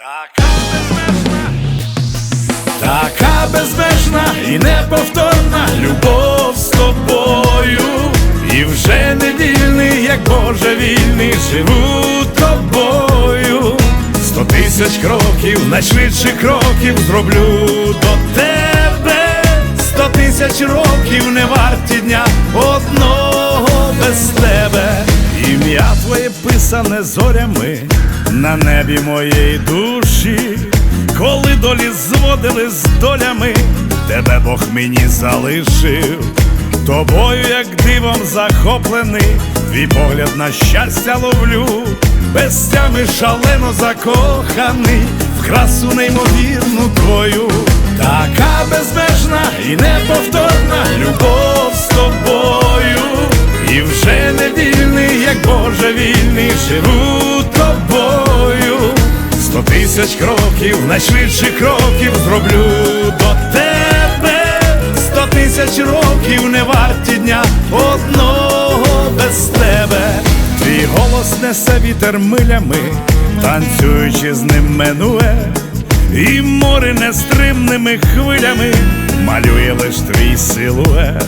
Така безмежна, така безмежна і неповторна любов з тобою. І вже не вільний, як Боже вільний, живу тобою. Сто тисяч кроків, найшвидших кроків зроблю до твоє зорями на небі моєї душі, коли долі зводили з долями, тебе Бог мені залишив. Тобою, як дивом захоплений, твій погляд на щастя ловлю, без тями шалено закоханий, в красу неймовірну твою, така безмежна і неповторна любов з тобою, живу тобою. Сто тисяч кроків, найшвидших кроків зроблю до тебе. Сто тисяч років не варті дня одного без тебе. Твій голос несе вітер милями, танцюючи з ним минуе, і море нестримними хвилями малює лиш твій силует.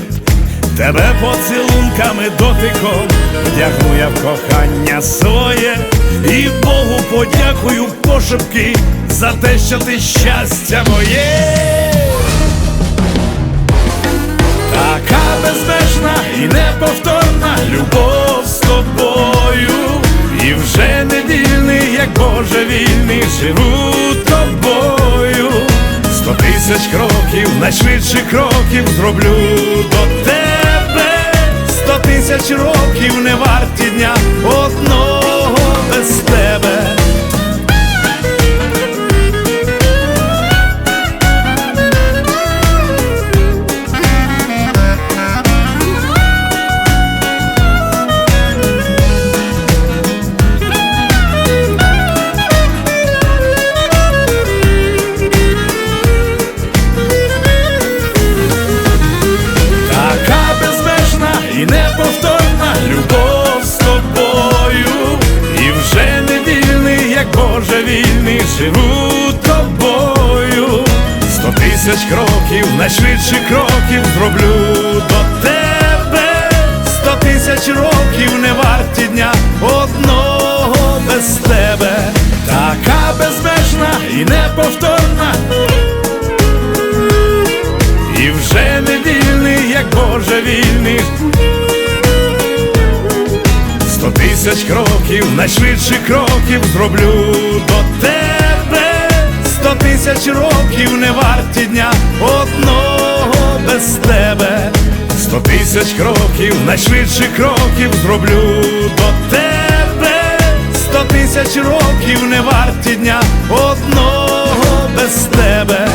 Тебе поцілунками дотиком вдягну я в кохання своє, і Богу подякую пошепки за те, що ти щастя моє. Така безмежна і неповторна любов з тобою, і вже не вільний, як Боже вільний, живу тобою. Сто тисяч кроків, найшвидших кроків зроблю до тебе. Тисяч років не варті дня тисяч кроків, найшвидших кроків зроблю до тебе. Сто тисяч років не варті дня одного без тебе. Така безмежна і неповторна. І вже не вільний, як Боже вільний. Сто тисяч кроків, найшвидших кроків зроблю до тебе. Сто тисяч років не варті дня одного без тебе. Сто тисяч кроків, найшвидших кроків зроблю до тебе. Сто тисяч років не варті дня одного без тебе.